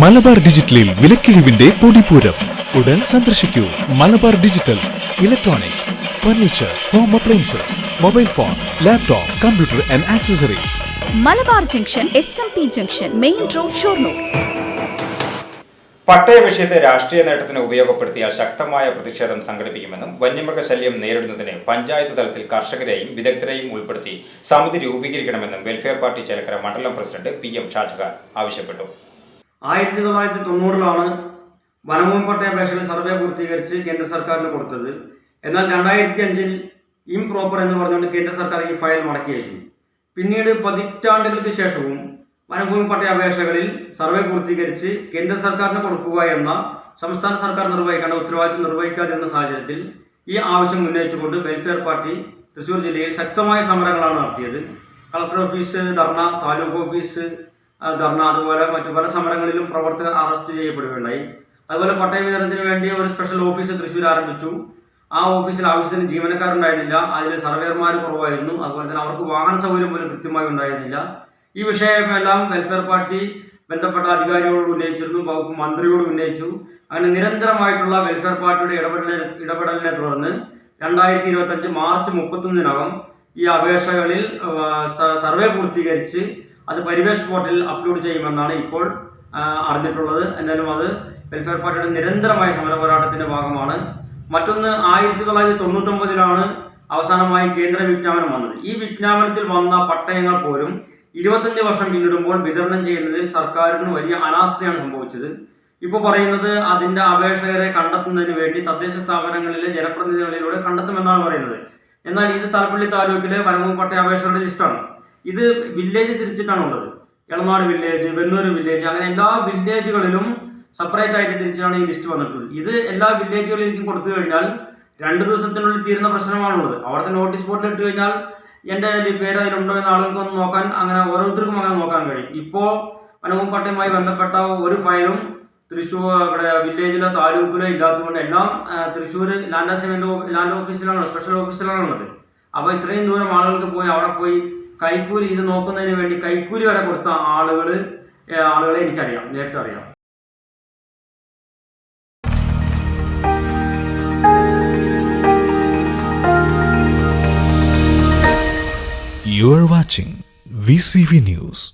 മലബാർ ഡിജിറ്റലിൽ വിലക്കിഴിവിന്റെ പൊടിപൂരം. ഉടൻ സന്ദർശിക്കൂ. Malabar digital electronics furniture home appliances mobile phone laptop computer and accessories Malabar junction S M P junction main road Shoranur. പട്ടയ വിഷയത്തെ രാഷ്ട്രീയ നേട്ടത്തിന് ഉപയോഗപ്പെടുത്തിയാൽ ശക്തമായ പ്രതിഷേധം സംഘടിപ്പിക്കുമെന്നും വന്യമൃഗശല്യം നേരിടുന്നതിന് പഞ്ചായത്ത് തലത്തിൽ കർഷകരെയും വിദഗ്ധരെയും ഉൾപ്പെടുത്തി സമിതി രൂപീകരിക്കണമെന്നും വെൽഫെയർ പാർട്ടി ചേലക്കര മണ്ഡലം പ്രസിഡന്റ് പി എം ഷാജഹാൻ ആവശ്യപ്പെട്ടു. ആയിരത്തി തൊള്ളായിരത്തി തൊണ്ണൂറിലാണ് വനംവകുപ്പ് അപേക്ഷകൾ സർവേ പൂർത്തീകരിച്ച് കേന്ദ്ര സർക്കാരിന് കൊടുത്തത്. എന്നാൽ രണ്ടായിരത്തി അഞ്ചിൽ ഇംപ്രോപ്പർ എന്ന് പറഞ്ഞുകൊണ്ട് കേന്ദ്ര സർക്കാർ ഈ ഫയൽ മടക്കി അയച്ചു പിന്നീട് പതിറ്റാണ്ടുകൾക്ക് ശേഷവും വനഭൂമി പട്ടയ അപേക്ഷകളിൽ സർവേ പൂർത്തീകരിച്ച് കേന്ദ്ര സർക്കാരിന് കൊടുക്കുക എന്ന സംസ്ഥാന സർക്കാർ നിർവഹിക്കേണ്ട ഉത്തരവാദിത്വം നിർവഹിക്കാതിരുന്ന സാഹചര്യത്തിൽ ഈ ആവശ്യം ഉന്നയിച്ചുകൊണ്ട് വെൽഫെയർ പാർട്ടി തൃശ്ശൂർ ജില്ലയിൽ ശക്തമായ സമരങ്ങളാണ് നടത്തിയത്. Collector office dharna taluk office dharna അതുപോലെ മറ്റു പല സമരങ്ങളിലും പ്രവർത്തകർ അറസ്റ്റ് ചെയ്യപ്പെടുകയുണ്ടായി. അതുപോലെ പട്ടയ വിതരണത്തിന് വേണ്ടി ഒരു സ്പെഷ്യൽ ഓഫീസ് തൃശ്ശൂർ ആരംഭിച്ചു. ആ ഓഫീസിൽ ആവശ്യത്തിന് ജീവനക്കാരുണ്ടായിരുന്നില്ല. അതിൽ സർവേയർമാർ കുറവായിരുന്നു. അതുപോലെ തന്നെ അവർക്ക് വാഹന സൗകര്യം പോലും കൃത്യമായി ഉണ്ടായിരുന്നില്ല. ഈ വിഷയമെല്ലാം വെൽഫെയർ പാർട്ടി ബന്ധപ്പെട്ട അധികാരികളോട് ഉന്നയിച്ചിരുന്നു. വകുപ്പ് മന്ത്രിയോട് ഉന്നയിച്ചു. അങ്ങനെ നിരന്തരമായിട്ടുള്ള വെൽഫെയർ പാർട്ടിയുടെ ഇടപെടലിനെ ഇടപെടലിനെ തുടർന്ന് രണ്ടായിരത്തി ഇരുപത്തഞ്ച് മാർച്ച് മുപ്പത്തൊന്നിനകം ഈ അപേക്ഷകളിൽ സർവേ പൂർത്തീകരിച്ച് അത് പരിവേഷ് പോർട്ടലിൽ അപ്ലോഡ് ചെയ്യുമെന്നാണ് ഇപ്പോൾ അറിഞ്ഞിട്ടുള്ളത്. എന്നാലും അത് വെൽഫെയർ പാർട്ടിയുടെ നിരന്തരമായ സമര പോരാട്ടത്തിന്റെ ഭാഗമാണ്. മറ്റൊന്ന് ആയിരത്തി തൊള്ളായിരത്തി തൊണ്ണൂറ്റൊമ്പതിലാണ് അവസാനമായി കേന്ദ്ര വിജ്ഞാപനം വന്നത്. ഈ വിജ്ഞാപനത്തിൽ വന്ന പട്ടയങ്ങൾ പോലും ഇരുപത്തഞ്ച് വർഷം പിന്നിടുമ്പോൾ വിതരണം ചെയ്യുന്നതിൽ സർക്കാരിന് വലിയ അനാസ്ഥയാണ് സംഭവിച്ചത്. ഇപ്പോൾ പറയുന്നത് അതിന്റെ അപേക്ഷകരെ കണ്ടെത്തുന്നതിന് വേണ്ടി തദ്ദേശ സ്ഥാപനങ്ങളിലെ ജനപ്രതിനിധികളിലൂടെ കണ്ടെത്തുമെന്നാണ് പറയുന്നത്. എന്നാൽ ഇത് തലപ്പള്ളി താലൂക്കിലെ വനംവകുപ്പ് പട്ടയ അപേക്ഷകളുടെ ലിസ്റ്റാണ് ഇത് വില്ലേജ് തിരിച്ചിട്ടാണ് ഉള്ളത്. എളനാട് വില്ലേജ് വെന്നൂർ വില്ലേജ് അങ്ങനെ എല്ലാ വില്ലേജുകളിലും സെപ്പറേറ്റ് ആയിട്ട് തിരിച്ചാണ് ഈ ലിസ്റ്റ് വന്നിട്ടുള്ളത്. ഇത് എല്ലാ വില്ലേജുകളിലേക്കും കൊടുത്തു കഴിഞ്ഞാൽ രണ്ട് ദിവസത്തിനുള്ളിൽ തീരുന്ന പ്രശ്നമാണുള്ളത് അവിടുത്തെ നോട്ടീസ് ബോർഡിൽ ഇട്ട് കഴിഞ്ഞാൽ എന്റെ പേര് അതിലുണ്ടോ എന്ന് ആളുകൾക്ക് ഒന്ന് നോക്കാൻ അങ്ങനെ ഓരോരുത്തർക്കും അങ്ങനെ നോക്കാൻ കഴിയും. ഇപ്പോൾ വനവും പട്ടയവുമായി ബന്ധപ്പെട്ട ഒരു ഫയലും തൃശ്ശൂർ ഇവിടെ വില്ലേജിലോ താലൂക്കിലോ ഇല്ലാത്തതുകൊണ്ട് എല്ലാം തൃശ്ശൂർ ലാൻഡ് അസൈൻമെന്റ് ലാൻഡ് ഓഫീസിലാണ് സ്പെഷ്യൽ ഓഫീസിലാണ് ഉള്ളത്. അപ്പോൾ ഇത്രയും ദൂരം ആളുകൾക്ക് പോയി അവിടെ പോയി കൈക്കൂലി ഇത് നോക്കുന്നതിന് വേണ്ടി കൈക്കൂലി വരെ കൊടുത്ത ആളുകൾ ആളുകളെ എനിക്കറിയാം നേരിട്ട് അറിയാം You are watching VCV News.